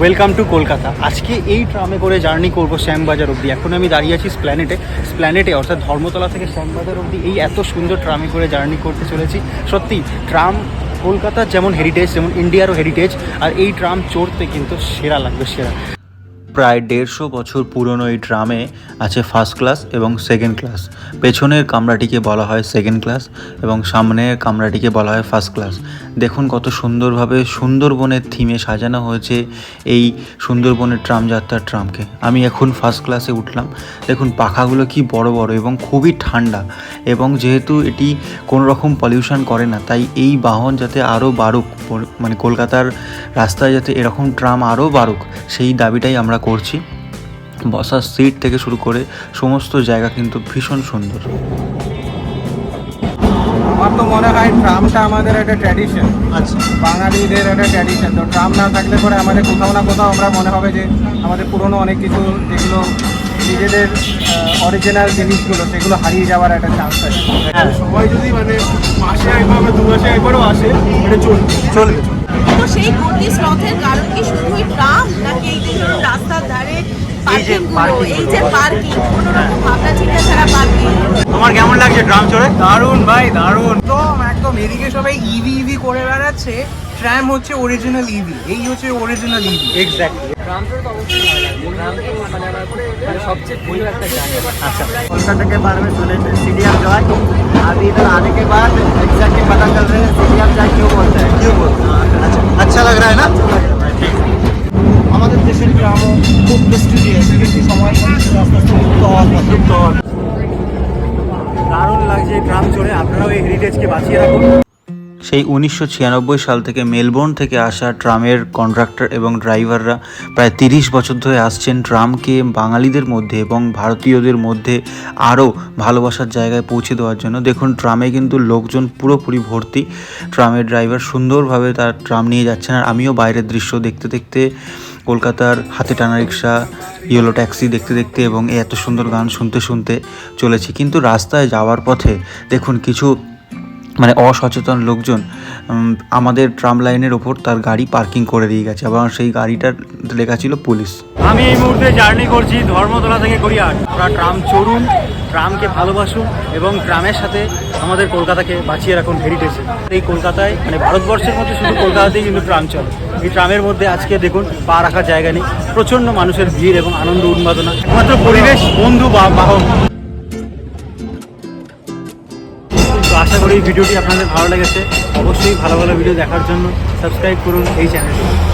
Welcome to Kolkata আজকে এই ট্রামে করে জার্নি করব শ্যামবাজার অবধি। এখন আমি দাঁড়িয়ে আছি স্প্ল্যানেটে স্প্ল্যানেটে অর্থাৎ ধর্মতলা থেকে শ্যামবাজার অব্দি এই এত সুন্দর ট্রামে করে জার্নি করতে চলেছি। সত্যি ট্রাম কলকাতার যেমন হেরিটেজ যেমন ইন্ডিয়ারও হেরিটেজ আর এই ট্রাম চড়তে কিন্তু সেরা লাগবে, সেরা। প্রায় দেড়শো বছর পুরনো এই ট্রামে আছে ফার্স্ট ক্লাস এবং সেকেন্ড ক্লাস পেছনের কামরাটিকে বলা হয় সেকেন্ড ক্লাস এবং সামনের কামরাটিকে বলা হয় ফার্স্ট ক্লাস দেখুন কত সুন্দরভাবে সুন্দরবনের থিমে সাজানো হয়েছে এই সুন্দরবনের ট্রাম যাত্রার ট্রামকে। আমি এখন ফার্স্ট ক্লাসে উঠলাম। দেখুন পাখাগুলো কি বড় বড় এবং খুবই ঠান্ডা এবং যেহেতু এটি কোনো রকম পলিউশন করে না, তাই এই বাহন যাতে আরও বাড়ুক মানে কলকাতার রাস্তায় যাতে এরকম ট্রাম আরও বাড়ুক, সেই দাবিটাই আমরা করছি। বসার সিট থেকে শুরু করে সমস্ত জায়গা কিন্তু ভীষণ সুন্দর। আমার তো মনে হয় ট্রামটা আমাদের একটা ট্র্যাডিশন আচ্ছা। বাঙালিদের একটা ট্র্যাডিশন তো ট্রাম না থাকলে পরে আমাদের কোথাও না কোথাও আমরা মনে হবে যে আমাদের পুরনো অনেক কিছু যেগুলো নিজেদের অরিজিনাল জিনিসগুলো সেগুলো হারিয়ে যাওয়ার একটা চান্স আছে। হ্যাঁ। সবাই যদি মানে মাসে একবার বা দু মাসে একবারও আসে এটা চলবে চলবে। তো সেই গতি স্লথের কারণ কি শুধুই ট্রাম নাকি এই যে ধরুন রাস্তার ধারে এই যে পার্কিং parking এই যে পার্কিং কোনো রকম ভাবনা চিন্তা ছাড়া পার্কিং তোমার কেমন লাগছে ট্রাম চড়ে দারুণ ভাই দারুণ তো একদম এদিকে সবাই ইভি ইভি করে বেড়াচ্ছে ট্রাম হচ্ছে অরিজিনাল ইভি এই হচ্ছে অরিজিনাল ইভি এক্স্যাক্টলি আচ্ছা कोलकाता के बारे में सुने थे सी डी एम जॉय अभी इधर आने के बाद एग्जैक्टली पता चल रहे हैं सी डी एम जॉय খুব প্রেস্টিজিয়াস কিন্তু সময় আস্তে আস্তে লুপ্ত হওয়ার লুপ্ত হওয়ার দারুণ লাগছে চড়ে আপনারাও এই হেরিটেজকে বাঁচিয়ে রাখুন। সেই উনিশশো ছিয়ানব্বই সাল থেকে মেলবোর্ন থেকে আসা ট্রামের কন্ট্রাক্টর এবং ড্রাইভাররা প্রায় তিরিশ বছর ধরে আসছেন ট্রামকে বাঙালিদের মধ্যে এবং ভারতীয়দের মধ্যে আরও ভালোবাসার জায়গায় পৌঁছে দেওয়ার জন্য। দেখুন ট্রামে কিন্তু লোকজন পুরোপুরি ভর্তি। ট্রামের ড্রাইভার সুন্দরভাবে তার ট্রাম নিয়ে যাচ্ছেন আর আমিও বাইরের দৃশ্য দেখতে দেখতে কলকাতার হাতে টানা রিক্সা ইয়েলো ট্যাক্সি দেখতে দেখতে এবং এত সুন্দর গান শুনতে শুনতে চলেছি। কিন্তু রাস্তায় যাওয়ার পথে দেখুন কিছু মানে অসচেতন লোকজন আমাদের ট্রাম লাইনের ওপর তার গাড়ি পার্কিং করে দিয়ে গেছে এবং সেই গাড়িটার লেখা ছিল পুলিশ। আমি এই মুহূর্তে জার্নি করছি ধর্মতলা থেকে গড়িয়াহাট। ট্রাম চড়ুন ট্রামকে ভালোবাসুন এবং ট্রামের সাথে আমাদের কলকাতাকে বাঁচিয়ে রাখুন হেরিটেজে এই কলকাতায় মানে ভারতবর্ষের মধ্যে শুধু কলকাতাতেই কিন্তু ট্রাম চলে। এই ট্রামের মধ্যে আজকে দেখুন, পা রাখার জায়গা নেই। প্রচণ্ড মানুষের ভিড় এবং আনন্দ উন্মাদনা। একমাত্র পরিবেশ, বন্ধু বা বাহক। আশা করি ভিডিওটি আপনাদের ভালো লেগেছে। অবশ্যই ভালো ভালো ভিডিও দেখার জন্য সাবস্ক্রাইব করুন এই চ্যানেলটি